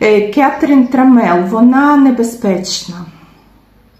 Е, Кетрін Трамел, вона небезпечна.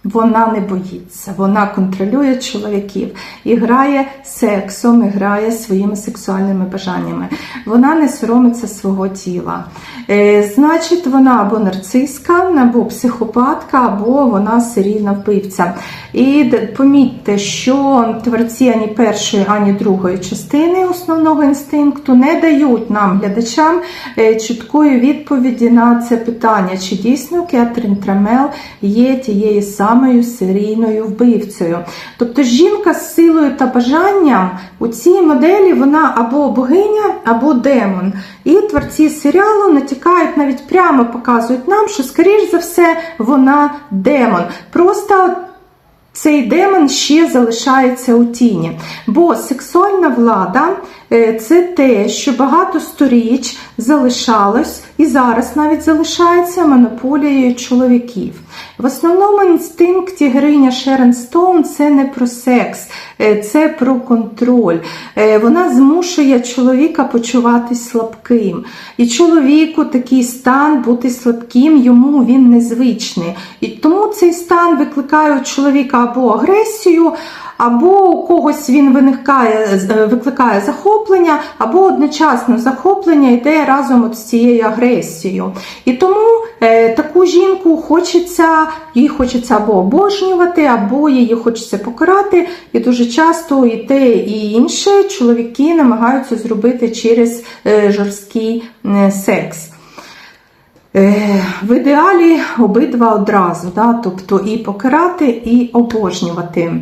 Вона не боїться, вона контролює чоловіків і грає сексом, і грає своїми сексуальними бажаннями. Вона не соромиться свого тіла. Е, значить, вона або нарциска, або психопатка, або вона серійна вбивця. І помітьте, що творці ані першої, ані другої частини основного інстинкту не дають нам, глядачам, е, чіткої відповіді на це питання, чи дійсно Кетрін Трамел є тією самою серійною вбивцею. Тобто жінка з силою та бажанням у цій моделі вона або богиня, або демон. І творці серіалу натякають, навіть прямо показують нам, що, скоріш за все, вона демон. Просто цей демон ще залишається у тіні. Бо сексуальна влада е, це те, що багато сторіч залишалось і зараз навіть залишається монополією чоловіків. В основному інстинкті героїня Шерон Стоун це не про секс, е, це про контроль. Е, Вона змушує чоловіка почуватись слабким. І чоловіку такий стан бути слабким, йому він незвичний. І тому цей стан викликає у чоловіка або агресію, або у когось він виникає, е, викликає захоплення, або одночасно захоплення йде разом от з цією агресією. І тому е, таку жінку хочеться, її хочеться або обожнювати, або її хочеться покарати. І дуже часто і те, і інше чоловіки намагаються зробити через е, жорсткий секс. Е, В ідеалі обидва одразу, да? тобто і покарати, і обожнювати.